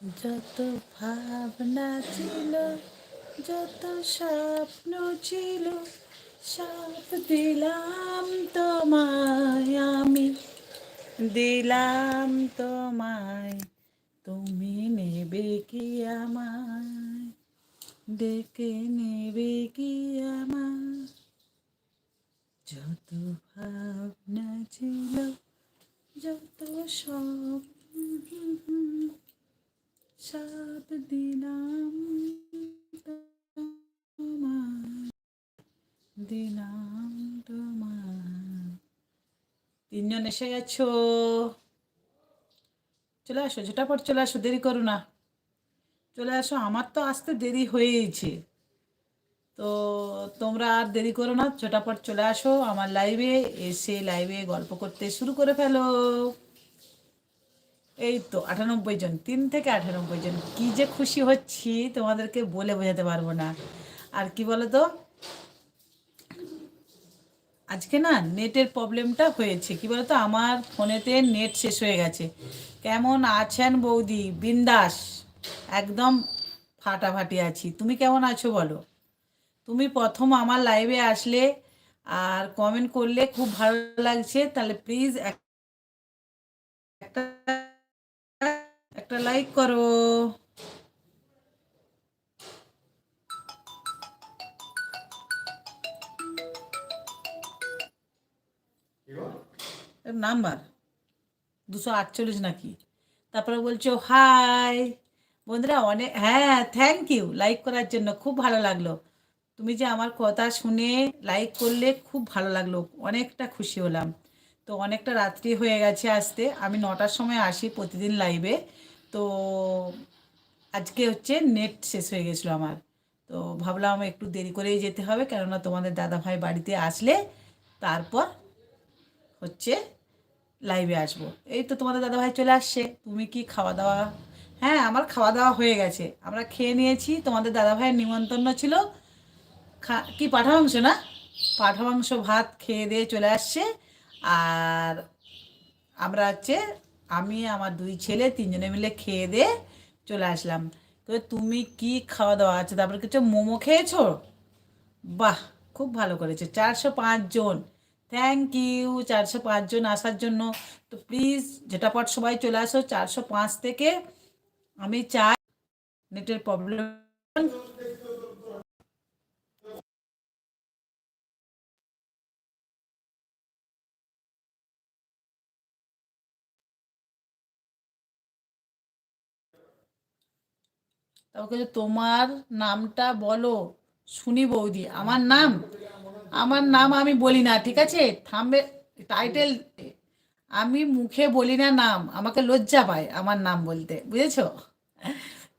যত ভাবনা ছিল, যত স্বপ্ন ছিল, সব দিলাম তোমায় আমি। দিলাম তোমায়, তুমি নেবে কি আমায়? ডেকে নেবে কি আমায়? যত ভাবনা ছিল, যত স্বপ্ন সব দিলাম তোমায় দিলাম তিনজন এসে গেছো। চলে আসো, ঝটাপট চলে আসো, দেরি করো না। চলে আসো, আমার তো আসতে দেরি হয়েইছে। তো তোমরা আর দেরি করো না, ঝটাপট চলে আসো, আমার লাইভে এসে লাইভে গল্প করতে শুরু করে ফেলো। এই তো আটানব্বই জন, তিন থেকে আটানব্বই জন। কি যে খুশি হচ্ছি, তোমাদেরকে বলে বোঝাতে পারব না। আর কি বলো তো আজকে না নেটের প্রবলেমটা হয়েছে। কি বলতো? আমার ফোনেতে নেট শেষ হয়ে গেছে। কেমন আছেন বৌদি? বিন্দাস। একদম ফাটাফাটি আছি। তুমি কেমন আছো বলো? তুমি প্রথম আমার লাইভে আসলে আর কমেন্ট করলে খুব ভালো লাগছে। তাহলে প্লিজ একটা একটা লাইক করো। নাম্বার? দুশো আটচল্লিশ নাকি? তারপরে বলছো, হাই। বন্ধুরা অনেক হ্যাঁ থ্যাংক ইউ লাইক করার জন্য খুব ভালো লাগল। তুমি যে আমার কথা শুনে লাইক করলে খুব ভালো লাগল। অনেকটা খুশি হলাম। তো অনেকটা রাত্রি হয়ে গেছে আসতে। আমি নটার সময় আসি প্রতিদিন লাইভে তো আজকে হচ্ছে নেট শেষ হয়ে গেছিল আমার। তো ভাবলাম একটু দেরি করেই যেতে হবে, কেননা তোমাদের দাদা ভাই বাড়িতে আসলে তারপর হচ্ছে লাইভে আসব। এই তো তোমাদের দাদা ভাই চলে আসছে। তুমি কি খাওয়া দাওয়া? হ্যাঁ আমার খাওয়া দাওয়া হয়ে গেছে। আমরা খেয়ে নিয়েছি। তোমাদের দাদা ভাইয়ের নিমন্ত্রণ ছিল। খা কি, পাঠা মাংস না? পাঠা মাংস, ভাত খেয়ে দিয়ে চলে আসছে। আর আমরা হচ্ছে, আমি, আমার দুই ছেলে তিনজনে মিলে খেয়ে দিয়ে চলে আসলাম। তো তুমি কি খাওয়া দাওয়া আছে? তারপরে কিছু মোমো খেয়েছো? বাহ, খুব ভালো করেছে। চারশো পাঁচ জন। থ্যাংক ইউ চারশো পাঁচজন আসার জন্য। তো প্লিজ যেটা ঝটাপট সবাই চলে আসো। চারশো পাঁচ থেকে আমি চাই নেটের প্রবলেম তারপর তোমার নামটা বলো, শুনি বৌদি। আমার নাম আমার নাম আমি বলি না, ঠিক আছে? থামবে টাইটেল আমি মুখে বলি না নাম, আমাকে লজ্জা পায় আমার নাম বলতে, বুঝেছ?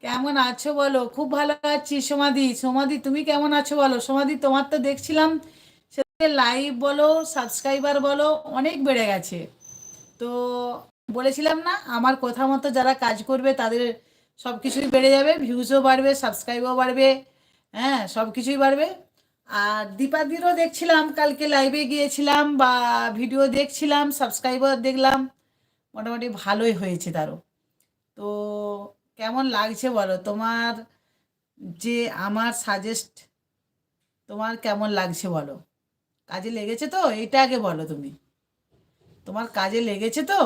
কেমন আছো বলো? খুব ভালো আছি সমাধি সমাধি তুমি কেমন আছো বলো? সমাধি তোমার তো দেখছিলাম সে লাইভ বলো সাবস্ক্রাইবার বলো, অনেক বেড়ে গেছে। তো বলেছিলাম না, আমার কথা মতো যারা কাজ করবে, তাদের সব কিছুই বেড়ে যাবে ভিউজও বাড়বে সাবস্ক্রাইবও বাড়বে হ্যাঁ সব কিছুই বাড়বে। আর দীপাদিরও দেখছিলাম, কালকে লাইভে গিয়েছিলাম বা ভিডিও দেখছিলাম সাবস্ক্রাইবার দেখলাম, মোটামুটি ভালোই হয়েছে তারও। তো কেমন লাগছে বলো? তোমার যে আমার সাজেস্ট তোমার কেমন লাগছে বলো? কাজে লেগেছে তো? এটা আগে বলো তুমি। তোমার কাজে লেগেছে তো?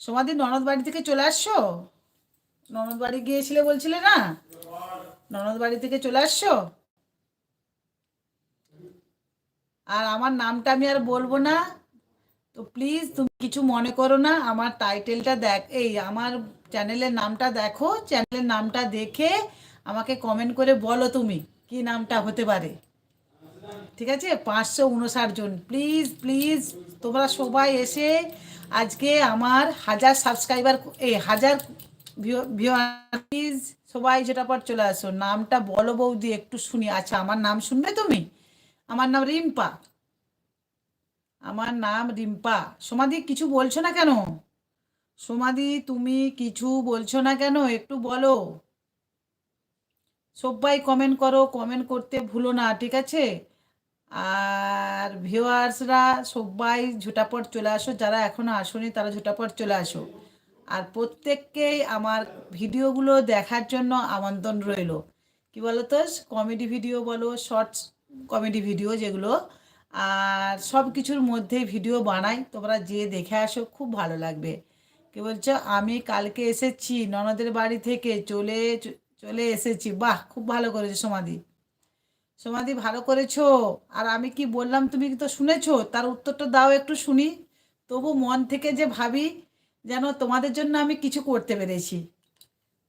সমাধি ননদ বাড়ি থেকে চলে আসছো? ননদ বাড়ি গিয়েছিলে বলছিলে না? ননদ বাড়ি থেকে চলে আসছো? আর আমার নামটা আমি আর বলব না। তো প্লিজ তুমি কিছু মনে করো না, আমার টাইটেলটা দেখ, এই আমার চ্যানেলের নামটা দেখো চ্যানেলের নামটা দেখে আমাকে কমেন্ট করে বলো তুমি, কি নামটা হতে পারে। ঠিক আছে? পাঁচশো উনষাট জন। প্লিজ প্লিজ তোমরা সবাই এসে আজকে আমার হাজার সাবস্ক্রাইবার এই হাজার প্লিজ সবাই যেটা পর চলে আসো নামটা বলো বৌদি, একটু শুনি। আচ্ছা আমার নাম শুনবে তুমি? আমার নাম রিম্পা। আমার নাম রিম্পা। সমাধি কিছু বলছো না কেন? সমাধি তুমি কিছু বলছো না কেন? একটু বলো। সবাই কমেন্ট করো কমেন্ট করতে ভুলো না, ঠিক আছে? আর ভিউয়ার্সরা সবাই ঝোটাপট চলে আসো, যারা এখনও আসোনি তারা ঝোটাপট চলে আসো। আর প্রত্যেককেই আমার ভিডিওগুলো দেখার জন্য আমন্ত্রণ রইল। কি বলো তো কমেডি ভিডিও বলো শর্টস কমেডি ভিডিও যেগুলো, আর সব কিছুর মধ্যে ভিডিও বানাই। তোমরা যে দেখে আসো, খুব ভালো লাগবে। কি বলছো? আমি কালকে এসেছি, ননদের বাড়ি থেকে চলে চলে এসেছি। বাহ, খুব ভালো করেছে সমাধি। সমাধি ভালো করেছ? আর আমি কি বললাম তুমি কি তো শুনেছো? তার উত্তরটা দাও একটু শুনি। তবু মন থেকে যে ভাবি, যেন তোমাদের জন্য আমি কিছু করতে পেরেছি।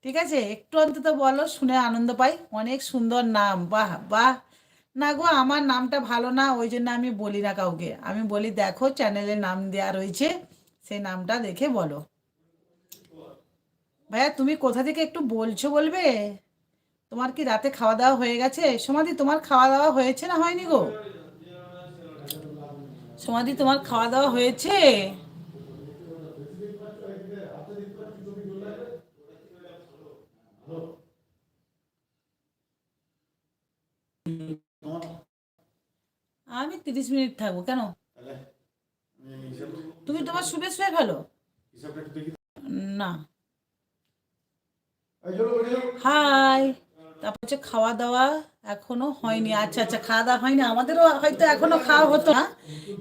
ঠিক আছে? একটু অন্তত বলো, শুনে আনন্দ পাই। অনেক সুন্দর নাম। বাহ বাহ। না গো, আমার নামটা ভালো না, ওই জন্য আমি বলি না কাউকে। আমি বলি, দেখো চ্যানেলে নাম দেওয়া রয়েছে সেই নামটা দেখে বলো। ভাইয়া, তুমি কোথা থেকে একটু বলছো বলবে? তোমার কি রাতে খাওয়া দাওয়া হয়ে গেছে? সমাধি তোমার খাওয়া দাওয়া হয়েছে না হয়নি গো? সমাধি তোমার খাওয়া দাওয়া হয়েছে? আমি তিরিশ মিনিট থাকব কেন? তুমি তোমার শুবে শুয়ে ফেলো না। হাই তারপর হচ্ছে খাওয়া দাওয়া এখনও হয়নি। আচ্ছা আচ্ছা খাওয়া দাওয়া হয়নি। আমাদেরও হয়তো এখনও খাওয়া হতো না।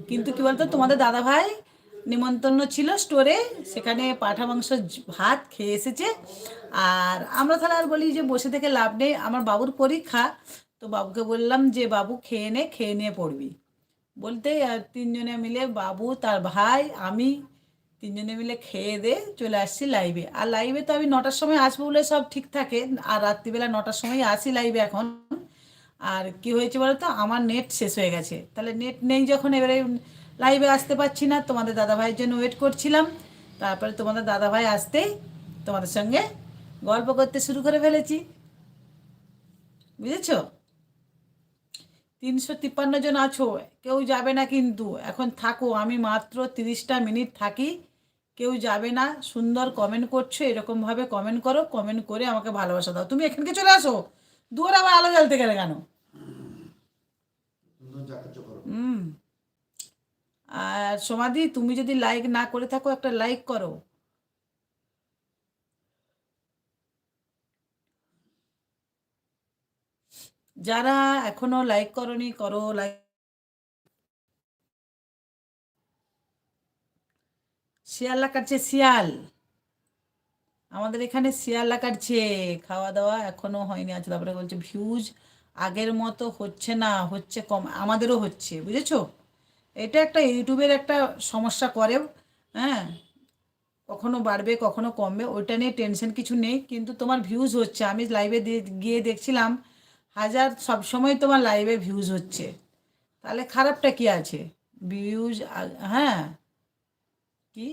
কিন্তু কি বলতো, তোমাদের দাদা ভাই নিমন্ত্রণ ছিল স্টোরে সেখানে পাঠা মাংস ভাত খেয়ে এসেছে। আর আমরা তাহলে আর বলি যে বসে থেকে লাভ নেই। আমার বাবুর পরীক্ষা। তো বাবুকে বললাম যে, বাবু, খেয়ে নে, খেয়ে নিয়ে পড়বি। বলতে আর তিনজনে মিলে বাবু, তার ভাই, আমি তিনজনে মিলে খেয়ে দে, চলে আসছি লাইভে আর লাইভে তো আমি নটার সময় আসব বলে সব ঠিক থাকে, আর রাত্রিবেলা নটার সময় আসি লাইভে এখন। আর কি হয়েছে বলো তো আমার নেট শেষ হয়ে গেছে। তাহলে নেট নেই যখন, এবারে লাইভে আসতে পারছি না, তোমাদের দাদাভাইয়ের জন্য ওয়েট করছিলাম। তারপরে তোমাদের দাদাভাই আসতেই তোমাদের সঙ্গে গল্প করতে শুরু করে ফেলেছি। বুঝেছ? তিনশো তিপ্পান্ন জন আছো, কেউ যাবে না কিন্তু। এখন থাকো, আমি মাত্র তিরিশটা মিনিট থাকি। কেউ যাবে না সুন্দর কমেন্ট করছ এরকমভাবে কমেন্ট করো কমেন্ট করে আমাকে ভালোবাসা দাও। তুমি এখানকে চলে আসো। দূর আবার আলো জ্বালতে গেলে কেন? হুম। আর সমাধি তুমি যদি লাইক না করে থাকো একটা লাইক করো। যারা এখনও লাইক করনি করো লাইক শিয়াল্লা কাটছে শিয়াল, আমাদের এখানে শিয়াল্লা কাটছে খাওয়া দাওয়া এখনও হয়নি আছে তারপরে বলছে, ভিউজ আগের মতো হচ্ছে না, হচ্ছে কম, আমাদেরও হচ্ছে, বুঝেছ? এটা একটা ইউটিউবের একটা সমস্যা করে হ্যাঁ? কখনো বাড়বে, কখনো কমবে, ওইটা নিয়ে টেনশন কিছু নেই, কিন্তু তোমার ভিউজ হচ্ছে। আমি লাইভে গিয়ে দেখছিলাম, হাজার, সবসময় তোমার লাইভে ভিউজ হচ্ছে। তাহলে খারাপটা কি আছে? ভিউজ হ্যাঁ? কি?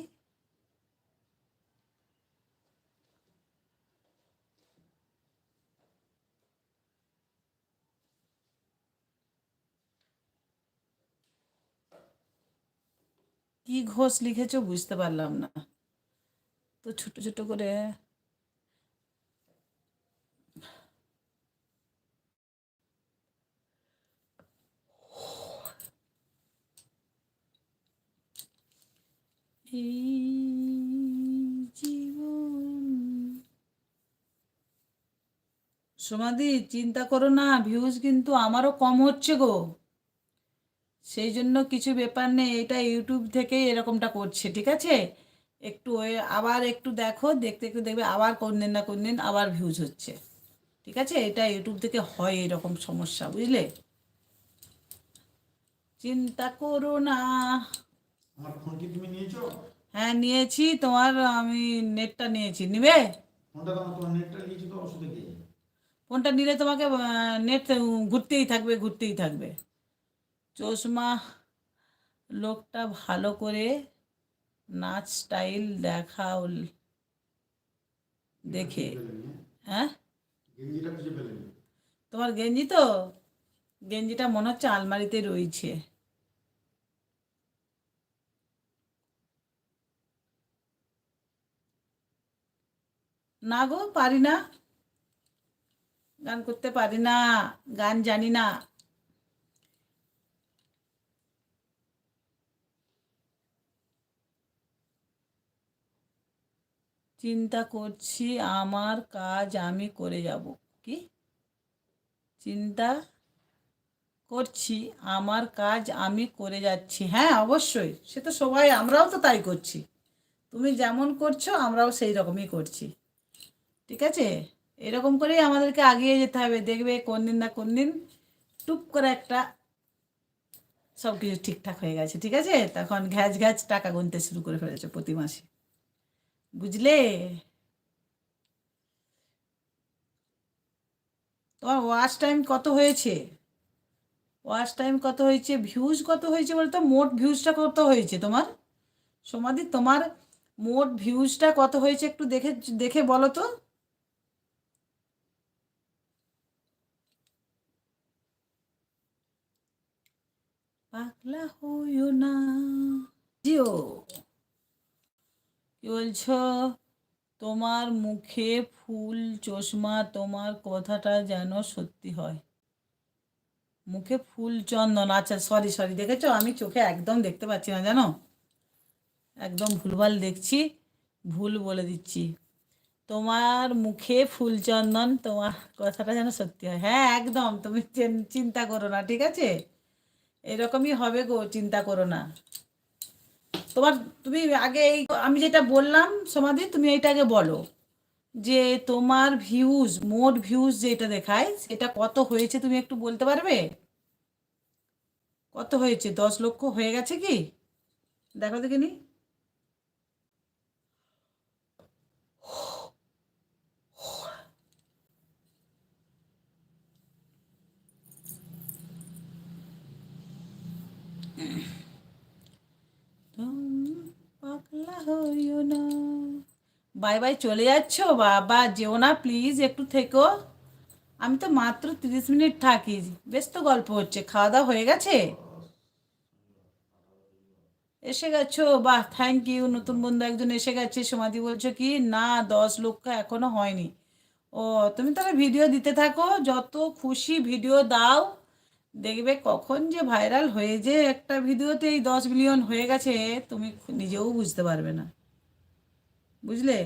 কি ঘোষ লিখেছো বুঝতে পারলাম না। তো ছোট ছোট করে সমাধি চিন্তা করো না ভিউজ কিন্তু আমারও কম হচ্ছে গো। সেই জন্য কিছু ব্যাপার নেই এটা ইউটিউব থেকেই এরকমটা করছে ঠিক আছে? একটু আবার একটু দেখো দেখতে একটু দেখবে আবার কোন দিন না কোন দিন আবার ভিউজ হচ্ছে। ঠিক আছে? এটা ইউটিউব থেকে হয় এরকম সমস্যা বুঝলে? চিন্তা করো না। আমার ফোন কি তুমি নিয়েছো? হ্যাঁ নিয়েছি। তোমার আমি নেটটা নিয়েছি। নিবে? ফোনটা তোমার নেটটা নিয়েছি তো ওষুধে দিয়ে ফোনটা নিলে তোমাকে নেট ঘুরতেই থাকবে ঘুরতেই থাকবে। চশমা লোকটা ভালো করে নাচ স্টাইল দেখাও দেখে। হ্যাঁ? তোমার গেঞ্জি তো? গেঞ্জিটা মনে হচ্ছে আলমারিতে রয়েছে। না গো পারি না। গান করতে পারি না গান জানি না। চিন্তা করছি, আমার কাজ আমি করে যাব। কি? চিন্তা করছি, আমার কাজ আমি করে যাচ্ছি। হ্যাঁ অবশ্যই। সে তো সবাই, আমরাও তো তাই করছি। তুমি যেমন করছ, আমরাও সেই রকমই করছি। ঠিক আছে? এরকম করেই আমাদেরকে আগিয়ে যেতে হবে। দেখবে কোন দিন না কোন দিন টুপ করে একটা সব কিছু ঠিকঠাক হয়ে গেছে। ঠিক আছে? তখন ঘ্যাচ ঘ্যাচ টাকা গুনতে শুরু করে ফেলেছে প্রতি মাসে। বুঝলে? তোমার ওয়াচ টাইম কত হয়েছে? ওয়াচ টাইম কত হয়েছে? ভিউজ কত হয়েছে বলতো? মোট ভিউজটা কত হয়েছে তোমার? সমাধি, তোমার মোট ভিউজটা কত হয়েছে একটু দেখে দেখে বলো তো। পাগলা হইও না। জিও। কি বলছো? তোমার মুখে ফুল চশমা, তোমার কথাটা যেন সত্যি হয়। মুখে ফুল চন্দন আচ্ছা সরি সরি দেখেছ? আমি চোখে একদম দেখতে পাচ্ছি না, জানো? একদম ভুলভাল দেখছি, ভুল বলে দিচ্ছি। তোমার মুখে ফুল চন্দন, তোমার কথাটা যেন সত্যি হয়। হ্যাঁ একদম, তুমি চিন্তা করো না, ঠিক আছে? এরকমই হবে গো, চিন্তা করো না। তোমার তুমি আগে এই, আমি যেটা বললাম সমাধি, তুমি এইটা আগে বলো যে তোমার ভিউজ মোট ভিউজ যেটা দেখায়, সেটা কত হয়েছে তুমি একটু বলতে পারবে? কত হয়েছে? দশ লক্ষ হয়ে গেছে কি? দেখো দেখিনি? পাগলা হইও না বাই বাই চলে যাচ্ছ? বাবা, যেও না প্লিজ একটু থেকো। আমি তো মাত্র তিরিশ মিনিট থাকি। বেশ তো গল্প হচ্ছে, খাওয়া দাওয়া হয়ে গেছে? এসে গেছো? বাহ থ্যাংক ইউ নতুন বন্ধু একজন এসে গেছে। সমাধি বলছো কি, না, দশ লক্ষ এখনও হয়নি। ও, তুমি তাহলে ভিডিও দিতে থাকো। যত খুশি ভিডিও দাও। দেখবে কখন যে ভাইরাল হয়ে যে একটা ভিডিওতে এই দশ মিলিয়ন হয়ে গেছে, তুমি নিজেও বুঝতে পারবে না। বুঝলে?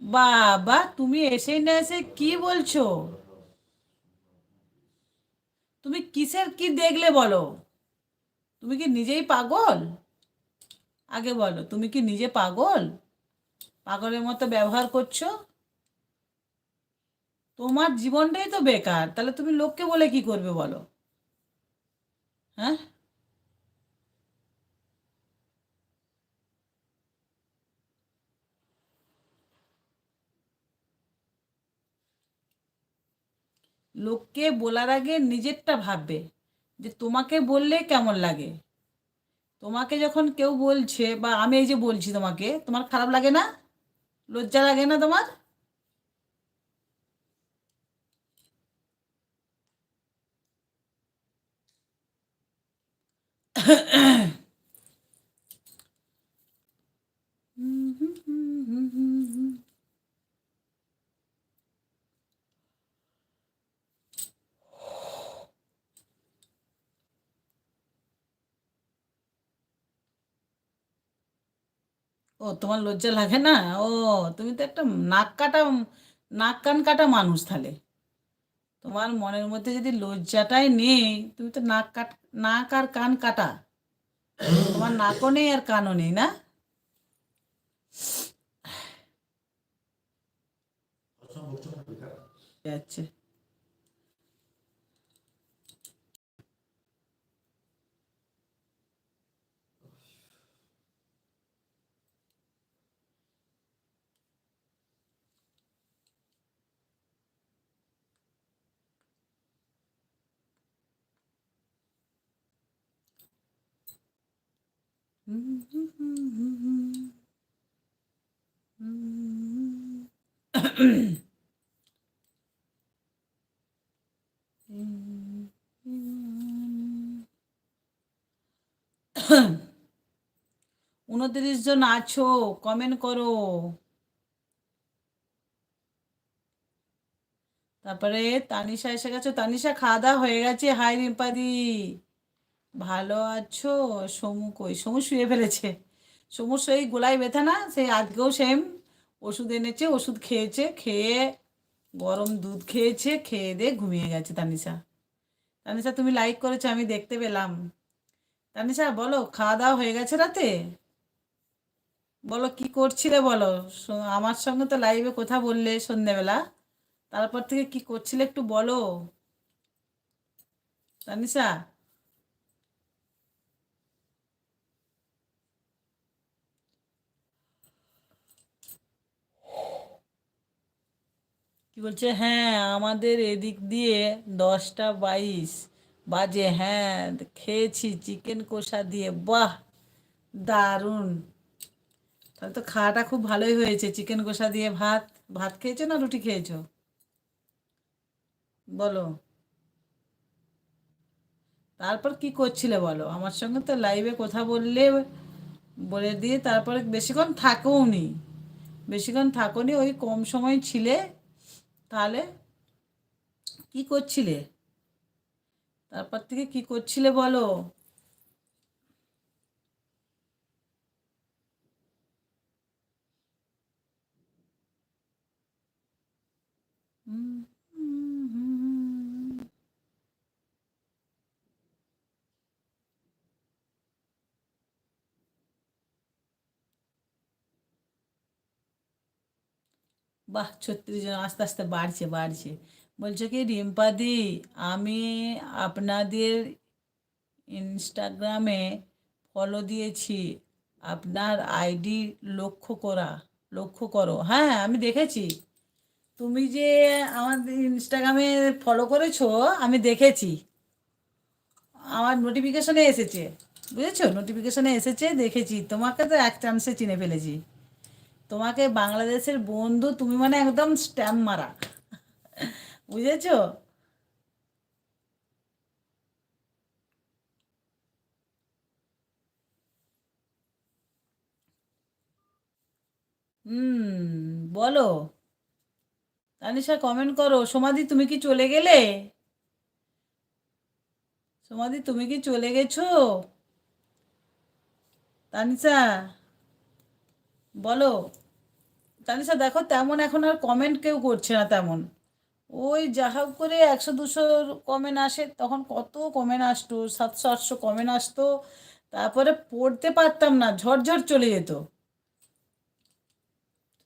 বাবা, তুমি এসে না এসে কি বলছো? তুমি কিসের কি দেখলে বলো? তুমি কি নিজেই পাগল? আগে বলো, তুমি কি নিজে পাগল? পাগলের মতো ব্যবহার করছ? তোমার জীবনটাই তো বেকার, তাহলে তুমি লোককে বলে কি করবে বলো? হ্যাঁ? লোককে বলার আগে নিজেরটা ভাববে যে তোমাকে বললে কেমন লাগে। তোমাকে যখন কেউ বলছে বা আমি এই যে বলছি তোমাকে, তোমার খারাপ লাগে না? লজ্জা লাগে না তোমার ও, তোমার লজ্জা লাগে না? ও, তুমি তো একটা নাক কাটা, নাক কান কাটা মানুষ তাহলে। তোমার মনের মধ্যে যদি লজ্জাটাই নেই, তুমি তো নাক কাট, নাক আর কান কাটা। তোমার নাকও নেই আর কানও নেই না? সবসময় উনত্রিশ জন আছো কমেন্ট করো। তারপরে তানিশা এসে গেছো, তানিশা খাওয়া দাওয়া হয়ে গেছে, হাই রিম্পাদি। ভালো আছো? সমু কই? সমু শুয়ে ফেলেছে। সমুর সেই গোলায় ব্যথা না? সেই আজকেও সেম ওষুধ এনেছে, ওষুধ খেয়েছে, খেয়ে গরম দুধ খেয়েছে, খেয়ে দিয়ে ঘুমিয়ে গেছে তানিশা। তানিশা, তুমি লাইক করেছ, আমি দেখতে পেলাম। তানিশা, বলো, খাওয়া দাওয়া হয়ে গেছে রাতে? বলো, কি করছিলে বলো? আমার সঙ্গে তো লাইভে কথা বললে সন্ধেবেলা। তারপর থেকে কি করছিলে একটু বলো। তানিশা বলছে হ্যাঁ আমাদের এদিক দিয়ে দশটা বাইশ বাজে। হ্যাঁ খেয়েছি চিকেন কষা দিয়ে। বাহ, দারুণ। তাহলে তো খাওয়াটা খুব ভালোই হয়েছে। চিকেন কষা দিয়ে ভাত। ভাত খেয়েছো না রুটি খেয়েছো? বলো। তারপর কি করছিলে বলো? আমার সঙ্গে তো লাইভে কথা বললে, বলে দিয়ে তারপরে বেশিক্ষণ থাকোও নি বেশিক্ষণ থাকোনি, ওই কম সময় ছিলে। তাহলে কি করছিলে? তারপর থেকে কি করছিলে বলো? হুম, বাহ, ছত্রিশ জন আস্তে আস্তে বাড়ছে বাড়ছে। বলছে কি, রিম্পাদি, আমি আপনাদের ইনস্টাগ্রামে ফলো দিয়েছি। আপনার আইডি লক্ষ্য করা, লক্ষ্য করো। হ্যাঁ আমি দেখেছি। তুমি যে আমাদের ইনস্টাগ্রামে ফলো করেছ, আমি দেখেছি। আমার নোটিফিকেশনে এসেছে, বুঝেছ? নোটিফিকেশনে এসেছে, দেখেছি। তোমাকে তো এক চান্সে চিনে ফেলেছি। তোমাকে বাংলাদেশের বন্ধু, তুমি মানে একদম স্ট্যাম্প মারা। বুঝেছ? হুম, বলো। তানিশা কমেন্ট করো। সমাধি তুমি কি চলে গেলে? সমাধি তুমি কি চলে গেছো? তানিশা, বলো। তানিশা, দেখো তেমন এখন আর কমেন্ট কেউ করছে না তেমন। ওই যা হোক করে একশো দুশো কমেন্ট আসে, তখন কত কমেন্ট আসতো, সাতশো, আটশো কমেন্ট আসতো, তারপরে পড়তে পারতাম না ঝরঝর চলে যেত।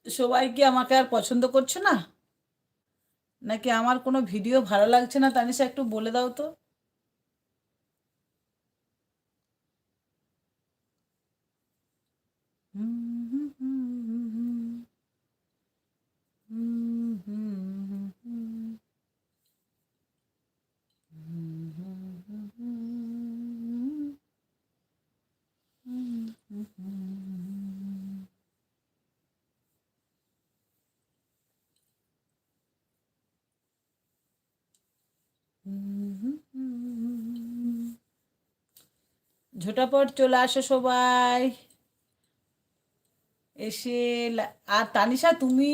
সবাই কি আমাকে আর পছন্দ করছে না? নাকি আমার কোনো ভিডিও ভালো লাগছে না? তানিশা, একটু বলে দাও তো। চলে আসো সবাই। এসে আর তানিশা, তুমি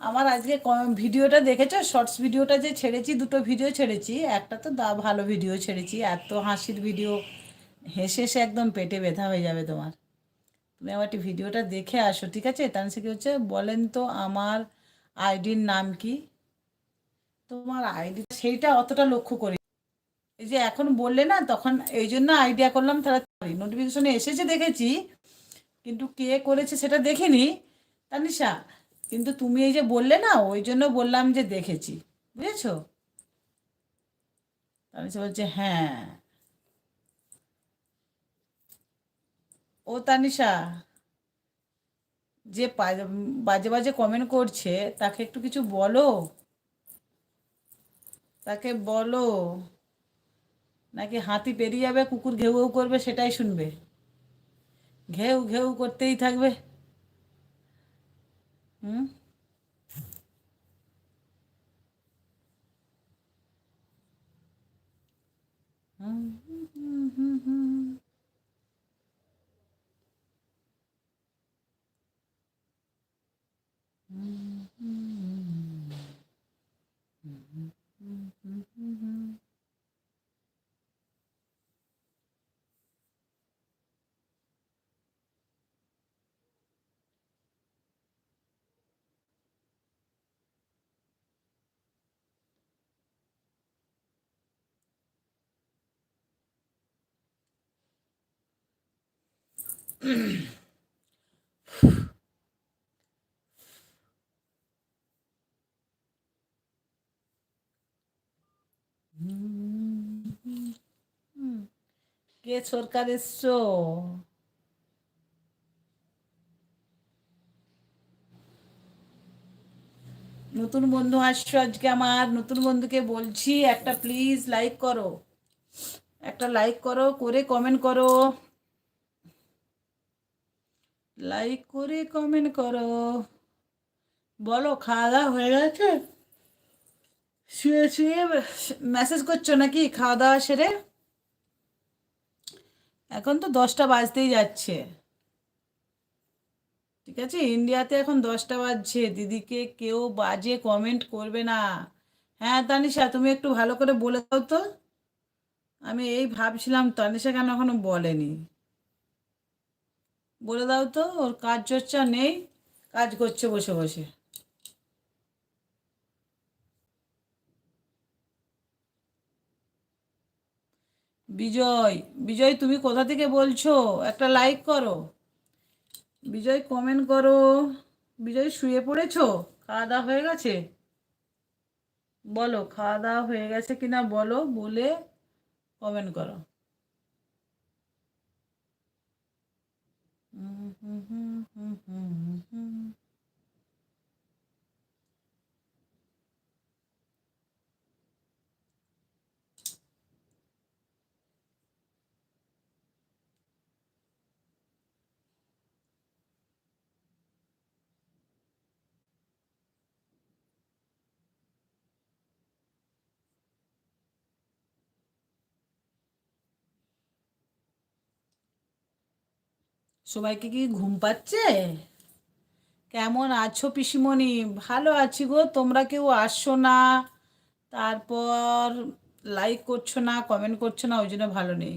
আমার আজকে ভিডিওটা দেখেছ? শর্টস ভিডিওটা যে ছেড়েছি, দুটো ভিডিও ছেড়েছি। একটা তো দা, ভালো ভিডিও ছেড়েছি। এত হাসির ভিডিও, হেসে হেসে একদম পেটে ব্যথা হয়ে যাবে তোমার। তুমি আমার একটি ভিডিওটা দেখে আসো, ঠিক আছে? তানিশা কি হচ্ছে বলেন তো আমার আইডির নাম কি? তোমার আইডি, সেইটা অতটা লক্ষ্য করি এই যে এখন বললে না, তখন এই জন্য আইডিয়া করলাম তাড়াতাড়ি নোটিফিকেশনে এসেছে দেখেছি, কিন্তু কে করেছে সেটা দেখিনি। তানিশা, কিন্তু তুমি এই যে বললে না, ওই জন্য বললাম যে দেখেছি, বুঝেছ? তানিশা বলছে হ্যাঁ। ও তানিশা, যে বাজে বাজে কমেন্ট করছে, তাকে একটু কিছু বলো। তাকে বলো। নাকি হাতি পেরিয়ে যাবে, কুকুর ঘেউ ঘেউ করবে, সেটাই শুনবে। ঘেউ ঘেউ করতেই থাকবে। হুম? হুম হুম হুম হুম হুম কে সরকার এসছো? নতুন বন্ধু আসছো আজকে আমার। নতুন বন্ধুকে বলছি, একটা প্লিজ লাইক করো। একটা লাইক করো, করে কমেন্ট করো। লাইক করে কমেন্ট করো। বলো খাওয়া দাওয়া হয়ে গেছে? শুয়ে শুয়ে মেসেজ করছ নাকি খাওয়া দাওয়া সেরে? এখন তো দশটা বাজতেই যাচ্ছে। ঠিক আছে? ইন্ডিয়াতে এখন দশটা বাজছে। দিদিকে কেউ বাজে কমেন্ট করবে না। হ্যাঁ তানিশা, তুমি একটু ভালো করে বলে দাও তো। আমি এই ভাবছিলাম তানিশা কেন এখনও বলেনি। বলে দাও তো, ওর কাজ চর্চা নেই, কাজ করছে বসে বসে। বিজয় বিজয় তুমি কোথা থেকে বলছো? একটা লাইক করো। বিজয় কমেন্ট করো। বিজয়, শুয়ে পড়েছো? খাওয়া দাওয়া হয়ে গেছে? বলো, খাওয়া দাওয়া হয়ে গেছে কিনা বলো, বলে কমেন্ট করো। হুম সবাইকে কি ঘুম পাচ্ছে? কেমন আছো পিসিমণি? ভালো আছি গো, তোমরা কেউ আসছো না। তারপর লাইক করছ না কমেন্ট করছ না, ওই জন্য ভালো নেই।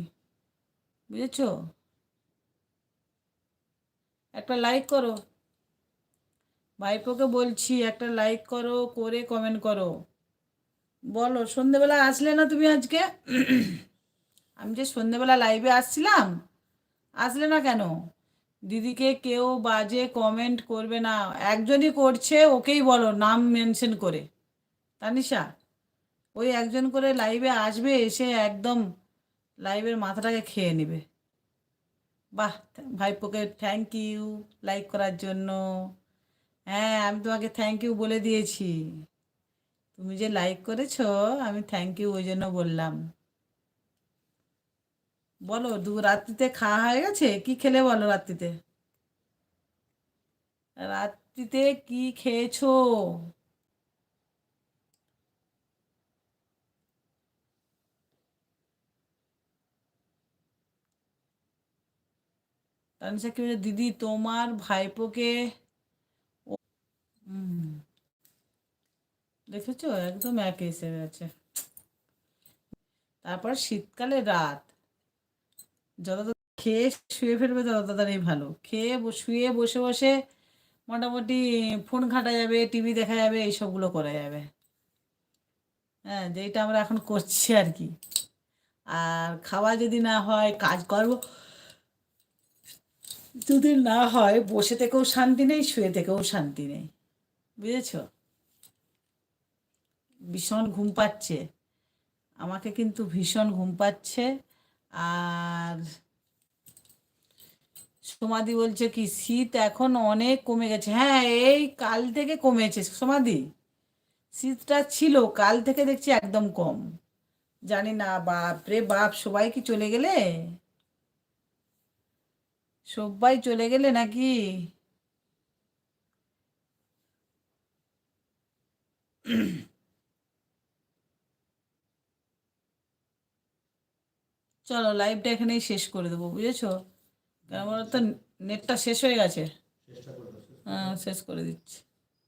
বুঝেছ? একটা লাইক করো। ভাইপোকে বলছি, একটা লাইক করো, করে কমেন্ট করো। বলো, সন্ধেবেলা আসলে না তুমি আজকে? আমি যে সন্ধেবেলা লাইভে আসছিলাম, আসলে না কেন? দিদিকে কেউ বাজে কমেন্ট করবে না। একজনই করছে, ওকেই বলো, নাম মেনশন করে। তানিশা, ওই একজন করে লাইভে আসবে, এসে একদম লাইভের মাথাটাকে খেয়ে নেবে। বাহ, ভাইপোকে থ্যাংক ইউ লাইক করার জন্য। হ্যাঁ আমি তোমাকে থ্যাংক ইউ বলে দিয়েছি। তুমি যে লাইক করেছ, আমি থ্যাংক ইউ ওই জন্য বললাম। বলো, দু রাত্রিতে খাওয়া হয়ে গেছে? কি খেলে বলো রাত্রিতে? রাত্রিতে কি খেয়েছো? তানিশা কি দিদি, তোমার ভাইপোকে দেখেছ? একদম এক এসে গেছে। তারপর শীতকালে রাত। যত খেয়ে শুয়ে ফেলবে তত তাড়াতাড়ি ভালো। খেয়ে শুয়ে বসে বসে মোটামুটি ফোন ঘাঁটা যাবে, টিভি দেখা যাবে, এইসবগুলো করা যাবে। হ্যাঁ যেটা আমরা এখন করছি আর কি। আর খাওয়া যদি না হয় কাজ করব যদি না হয়, বসে থেকেও শান্তি নেই, শুয়ে থেকেও শান্তি নেই। বুঝেছ? ভীষণ ঘুম পাচ্ছে। আমাকে কিন্তু ভীষণ ঘুম পাচ্ছে। আর সমাধি বলছে কি, শীত এখন অনেক কমে গেছে। হ্যাঁ এই কাল থেকে কমেছে। সমাধি শীতটা ছিল, কাল থেকে দেখছি একদম কম। জানি না, বাপ রে বাপ, সবাই কি চলে গেলে? সবাই চলে গেলে নাকি? চলো লাইভটা এখানেই শেষ করে দেবো বুঝেছ? কেন বলো তো নেটটা শেষ হয়ে গেছে। হ্যাঁ শেষ করে দিচ্ছি।